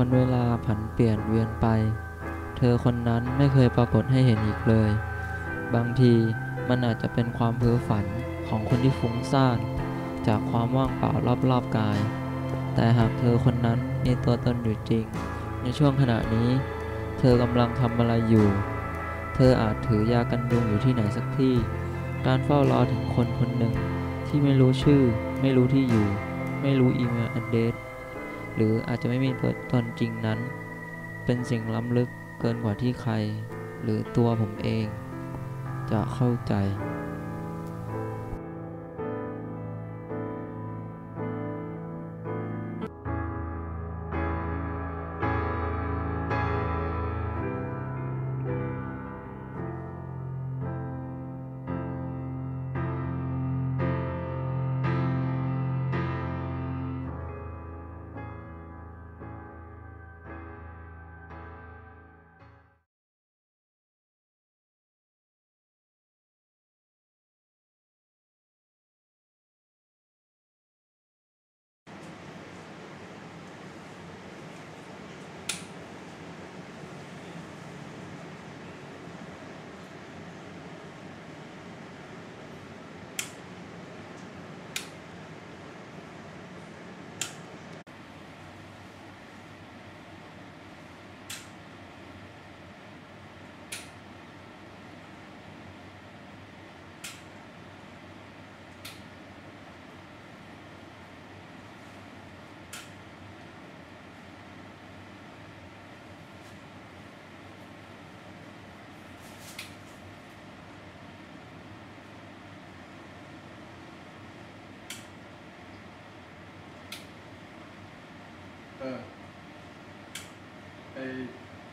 วันเวลาผันเปลี่ยนเวียนไป เธอคนนั้นไม่เคยปรากฏให้เห็นอีกเลย บางทีมันอาจจะเป็นความเพ้อฝันของคนที่ฟุ้งซ่านจากความว่างเปล่ารอบๆกาย แต่หากเธอคนนั้นมีตัวตนอยู่จริง ในช่วงขณะนี้ เธอกำลังทำอะไรอยู่ เธออาจถือยากันยุงอยู่ที่ไหนสักที่ การเฝ้ารอถึงคนคนหนึ่งที่ไม่รู้ชื่อ ไม่รู้ที่อยู่ ไม่รู้อีเมลอดเดรส หรืออาจจะไม่มีตัวตนจริงนั้น เป็นสิ่งล้ำลึกเกินกว่าที่ใคร หรือตัวผมเอง จะเข้าใจ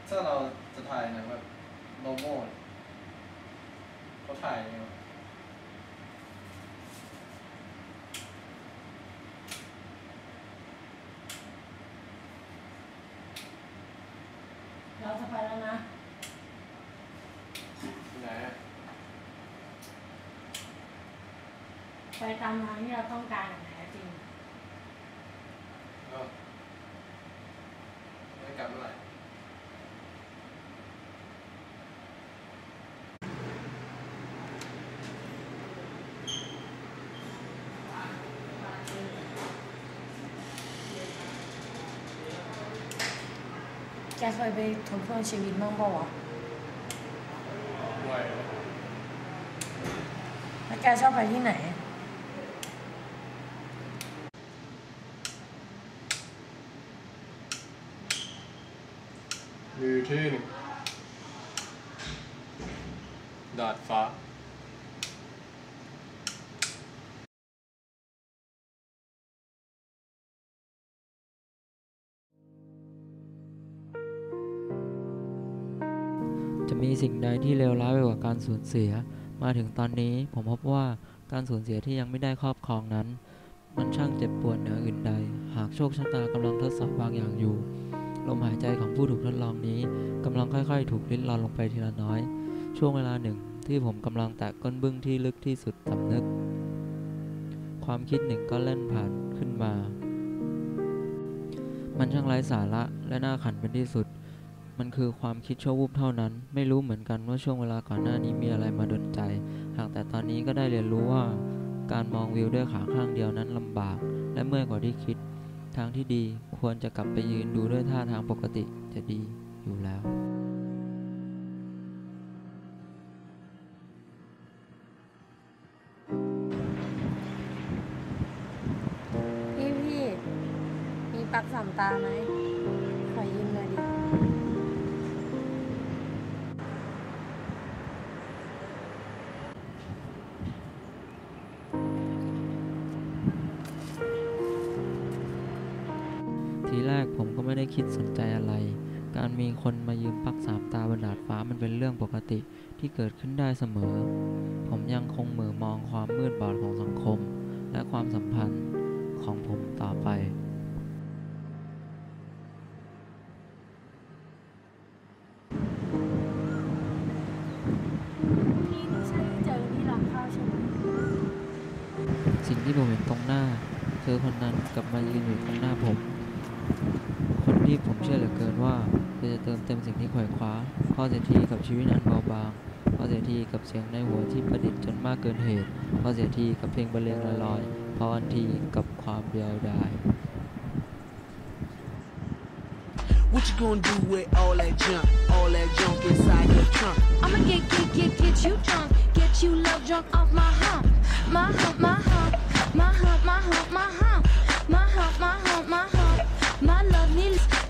ถ้าเราจะถ่ายหนะแบบ normal เขาถ่ายยังไงวะเราจะไปแล้วนะ ที่ไหนอะไปตามทางที่เราต้องการอย่างแท้จริง เออไม่กลับเมื่อไหร่ แกเคยไปทบทวนชีวิตบ้างเปล่าวะไม่แล้วแกชอบไปที่ไหน มีอยู่ที่หนึ่งดาดฟ้า มีสิ่งใดที่เลวร้ายไปกว่าการสูญเสีย มาถึงตอนนี้ผมพบว่าการสูญเสียที่ยังไม่ได้ครอบครองนั้น มันช่างเจ็บปวดเหนืออื่นใด หากโชคชะตากำลังทดสอบบางอย่างอยู่ ลมหายใจของผู้ถูกทดลองนี้กำลังค่อยๆ ถูกลิ้นรอนลงไปทีละน้อย ช่วงเวลาหนึ่งที่ผมกำลังแตะก้นบึ้งที่ลึกที่สุดสำนึก ความคิดหนึ่งก็เล่นผ่านขึ้นมา มันช่างไร้สาระและน่าขันเป็นที่สุด มันคือความคิดชั่ววูบเท่านั้น ไม่รู้เหมือนกันว่าช่วงเวลาก่อนหน้านี้มีอะไรมาดนใจ หากแต่ตอนนี้ก็ได้เรียนรู้ว่า การมองวิวด้วยขาข้างเดียวนั้นลำบาก และเมื่อยกว่าที่คิด ทางที่ดีควรจะกลับไปยืนดูด้วยท่าทางปกติจะดีอยู่แล้วพี่พี่มีปักสามตาไหม แรกผมก็ไม่ได้คิดสนใจอะไร การมีคนมายืมปลั๊กสามตาบนดาดฟ้ามันเป็นเรื่องปกติที่เกิดขึ้นได้เสมอ ผมยังคงเหมือมองความมืดบอดของสังคม และความสัมพันธ์ของผมต่อไปพี่ไม่ใช่เจอที่ร้านข้าวใช่ไหมสิ่งที่ผมเห็นตรงหน้า เธอคนนั้นกลับมายืนอยู่ตรงหน้าผม คนที่ผมเชื่อเหลือเกินว่าจะเติมเต็มสิ่งที่ขวายคว้าพ่อเสียทีกับชีวิตอันเบาบางพ่อเสียทีกับเสียงในหัวที่ประดิษฐ์จนมากเกินเหตุพ่อเสียทีกับเพลงบรรเลงลอยๆพออันทีกับความเดียวดาย What you gonna do with all that junk, all that junk inside your trunk? I'ma get, get, get, get you drunk. Get you love drunk off. My hump, my hump. My hump, my hump,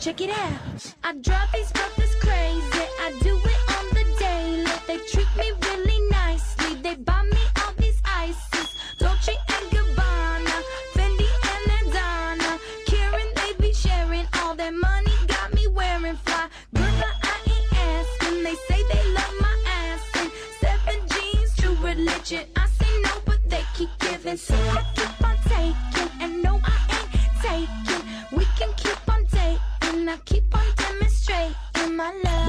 check it out. I drive these brothers crazy. I do it on the daily. They treat me really nicely. They buy me all these ices. Dolce and Gabbana. Fendi and Adana. Karen, they be sharing all their money. Got me wearing fly. Girl, I ain't asking. They say they love my seven jeans, true religion. I say no, but they keep giving. So I keep on taking. And no, I ain't taking. My love.